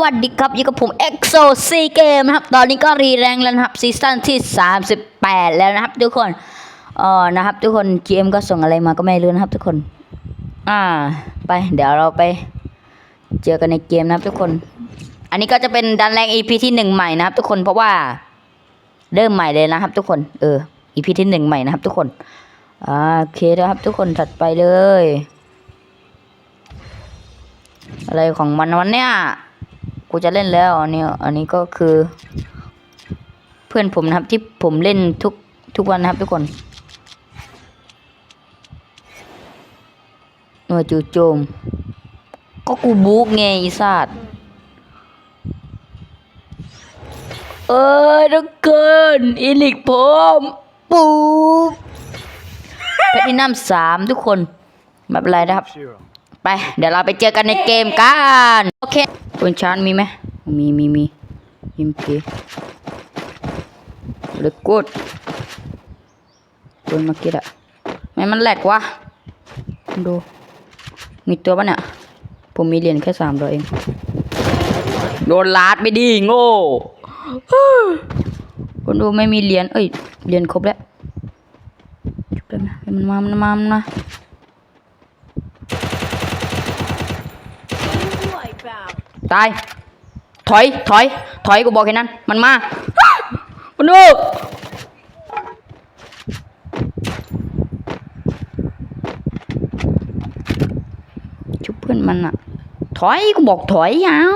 วัสดีครับอยู่กับผม EXO C Game นะครับ ตอนนี้ก็รีแรงแล้วนะครับซีซั่นที่ 38 แล้วนะครับ ทุกคนเออนะครับ ทุกคน GM ก็ส่งอะไรมาก็ไม่รู้นะครับ ทุกคน อ่า ไป เดี๋ยวเราไป เจอกันในเกมนะครับ ทุกคน อันนี้ก็จะเป็นดันแรง EP ที่หนึ่งใหม่นะครับ ทุกคนเพราะว่า เริ่มใหม่เลยนะครับ ทุกคนเออ EP ที่หนึ่งใหม่นะครับ ทุกคนโอเคนะครับ ทุกคนถัดไปเลย อะไรของมันวันเนี้ย กูจะเล่นแล้วอันนี้อันนี้ก็คือ เพื่อนผมนะครับที่ผมเล่นทุกทุกวันนะครับทุกคนหน่วยจู่โจม ก็กูบุกไงอีสัตว์เอ้ยทุกคนอีลิกผมปุกแพทินัมสามทุกคนไม่เป็นไรนะครับ ไป เดี๋ยวเราไปเจอกันในเกมกัน โอเค ปืนชาร์มีไหมมีมีมียิมพีเลยกกดปืนมากิดอะไม่มันแหลกวะดู มีตัวปะเนี่ย ผมมีเหรียญแค่สามร้อยเอง โดนลาดไปดิโง่คนดูไม่มีเหรียญเอ้ยเหรียญครบแล้วจุดไปไหมมันมา มันมา มันมา ตาย ถอย ถอย ถอยกูบอกแค่นั้น มันมา มันดูชุบเพื่อนมันอะถอยกูบอกถอยยาว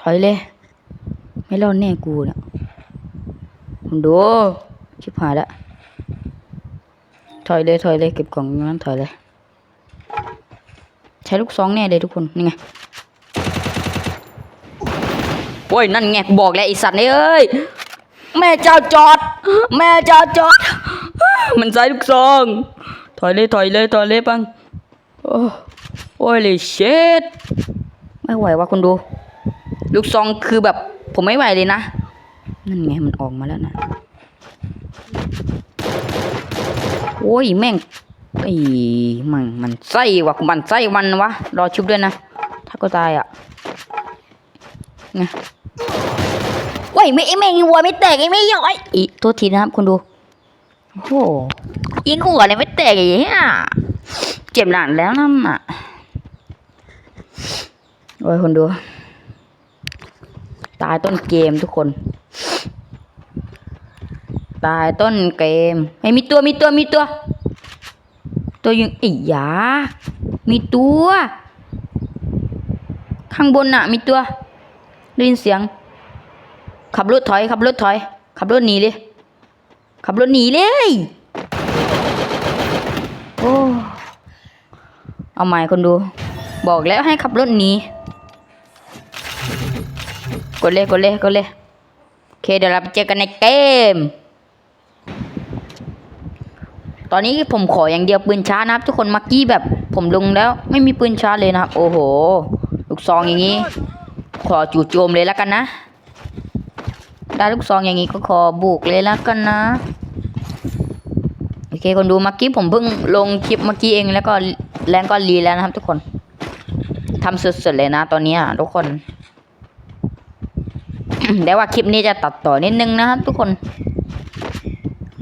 ถอยเลย ไม่รอดแน่กูเนี่ยคุณดูชิบหายล้วถอยเลยถอยเลยเก็บกล่องนั้นถอยเลย ใช้ลูกซองแน่เลยทุกคน นี่ไง โอ้ย นั่นไงบอกแล้วไอสัตว์นี่เอ้ย แม่เจ้าจอด แม่เจ้าจอด มันใช้ลูกซอง ถอยเลยถอยเลยถอยเลยปัง โอ้โอ้ยเลยเช็ดไม่ไหวว่ะคุณดู ลูกซองคือแบบ ผมไม่ไหวเลยนะ นั่นไงมันออกมาแล้วนะ โอ้ย แม่ง ไอ้มันมันไส้วะมันไส้มันวะ รอชุบด้วยนะ ถ้าก็ตายอะไงเว้ยไม่ไอ้แม่งวัวไม่แตกไอ้ไม่ย่อยอีโทษทีนะครับคุณดูโอ้โหยิงหัวเลยไม่แตกอย่างเงี้ยเจ็บหนักแล้วนั่นอะโอ้ยคุณดู ตายต้นเกมทุกคน ตายต้นเกมไอ้ยมีตัวมีตัวมีตัว ตัวยิงไอ้ยา มีตัว ข้างบนน่ะ มีตัวได้ยินเสียง ขับรถถอย ขับรถถอย ขับรถหนีเลยขับรถหนีเลยโอ้เอาใหม่คนดู บอกแล้วให้ขับรถหนีกดเลยกดเลยกดเลยโอเคเดี๋ยวเราไปเจอกันในเกม ตอนนี้ผมขออย่างเดียวปืนช้านะครับ ทุกคนมักกี้แบบผมลงแล้ว ไม่มีปืนช้าเลยนะครับ โอ้โห ลูกซองอย่างนี้ ขอจู่โจมเลยแล้วกันนะ ได้ลูกซองอย่างนี้ก็ขอบุกเลยแล้วกันนะโอเคคนดูมื่อกี้ผมเพิ่งลงคลิปเมื่อกี้เองแล้วก็แรงก็รีแล้วนะครับ ทุกคนทำสุดๆเลยนะ ตอนนี้ทุกคนแต่ว่าคลิปนี้จะตัดต่อนิดนึงนะครับทุกคน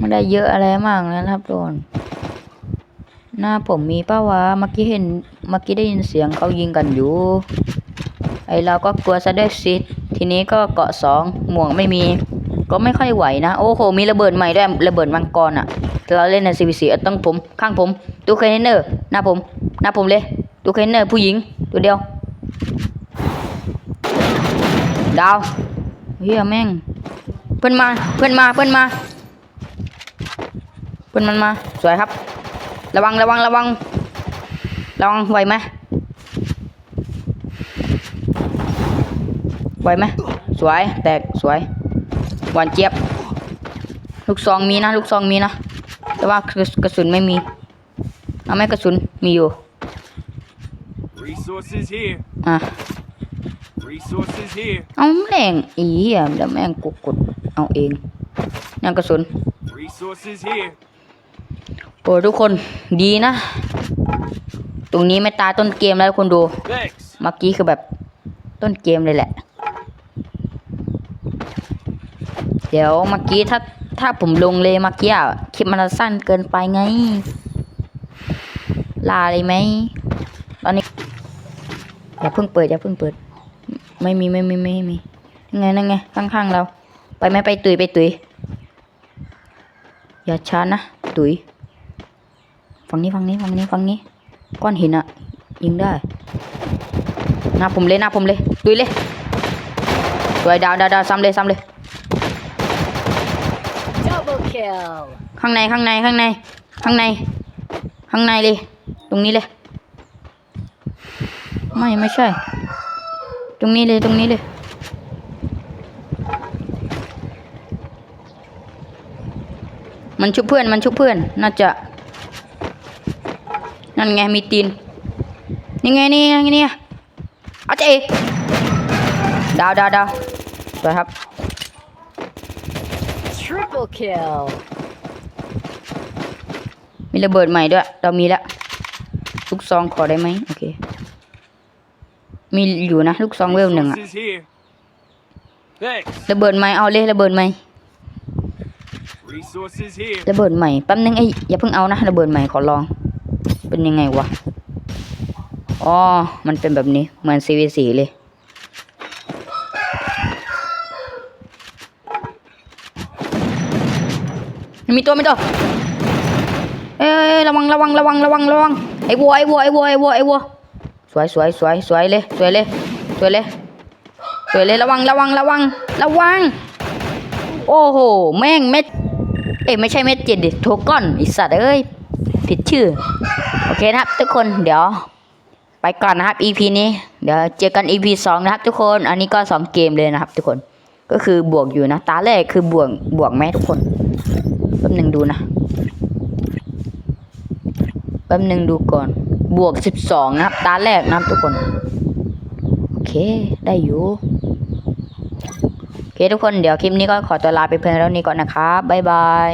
ไม่ได้เยอะอะไรมากนะครับทุกคนหน้าผมมีป้าวะเมื่อกี้เห็นเมื่อกี้ได้ยินเสียงเขายิงกันอยู่ ไอเราก็กลัวซะด้วยสิทีนี้ก็เกาะสองหมวกไม่มี ก็ไม่ค่อยไหวนะ โอ้โห มีระเบิดใหม่ด้วยระเบิดมังกรอะ เราเล่นใน CVC เอาต้องผม ข้างผมตู้คอนเทนเนอร์หน้าผม หน้าผมเลยตู้คอนเทนเนอร์ผู้หญิงตัวเดียว ดาวเฮียแม่ง เพื่อนมาเพื่อนมาเพื่อนมา เพื่อนมันมา สวยครับ ระวังระวังระวังระวังไหวไหมไหวไหมสวย แตกสวยหวานเจี๊ยบ ลูกซองมีนะ ลูกซองมีนะ แต่ว่ากระกระสุนไม่มีเอาไหมกระสุนมีอยู่ Resources here. อะ Resources here. เอาแรงอีอะแล้วแม่งกดกดเอาเองนั่นกระสุน Resources here. โอ้ทุกคนดีนะ ตรงนี้ไม่ตายต้นเกมแล้วคนดูเมื่อกี้คือแบบต้นเกมเลยแหละ เดี๋ยวเมื่อกี้ถ้าถ้าผมลงเลยเมื่อกี้อะคลิปมันจะสั้นเกินไปไง ลาเลยไหมตอนนี้อย่าเพิ่งเปิดอย่าเพิ่งเปิด ไม่มีไม่มีไม่มียังไงนั่งไงข้างๆเรา ไปไหมไปตุยไปตุยอย่าช้านะ ตุย ฝั่งนี้ฝั่งนี้ฝั่งนี้ฝั่งนี้ ก้อนหินอะยิงได้หน้าผมเลยหน้าผมเลยตุยเลยสวยดาวดาวดาวซ้ำเลยซ้ำเลย Double kill. ข้างในข้างในข้างใน ข้างใน ข้างในเลย ตรงนี้เลย ไม่ไม่ใช่ ตรงนี้เลยตรงนี้เลยมันชุบเพื่อนมันชุบเพื่อนน่าจะ นั่นไงมีตีนนี่ไงนี่ไงนี่ไงเอาเจดาวดาวดาวสวยครับ Triple kill. มีระเบิดใหม่ด้วย เรามีแล้วลูกซองขอได้ไหมโอเค มีอยู่นะ ลูกซองเวลหนึ่งอะ Resources here. Thanks. ระเบิดใหม่เอาเลยระเบิดใหม่ Resources here. ระเบิดใหม่แป๊บนึงไอ้ยอย่าเพิ่งเอานะระเบิดใหม่ขอลอง เป็นยังไงวะ อ๋อ มันเป็นแบบนี้ เหมือน CVC เลย มีตัวมีตัว เอ้ยระวังระวังระวังระวังระวัง ไอ้วัวไอ้วัวไอ้วัวไอ้วัวไอ้วัว สวยสวยสวยสวยเลยสวยเลยสวยเลยสวยเลยระวังระวังระวังระวัง โอ้โห แม่งเม็ด เอ้ยไม่ใช่เม็ดเจ็ดดิโทก้อนไอีสัตว์เอ้ยผิดชื่อ โอเคนะครับ ทุกคนเดี๋ยว ไปก่อนนะครับ EP นี้เดี๋ยวเจอกัน EP สองนะครับ ทุกคน อันนี้ก็สองเกมเลยนะครับ ทุกคนก็คือบวกอยู่นะ ตาแรกคือบวกบวกแม่ทุกคนแป๊บหนึ่งดูนะแป๊บหนึ่งดูก่อน บวกสิบสองนะครับ ตาแรกนะครับทุกคน โอเค ได้อยู่โอเคทุกคนเดี๋ยวคลิปนี้ก็ขอตัวลาไปเพียงเท่านี้ก่อนนะครับบ๊ายบาย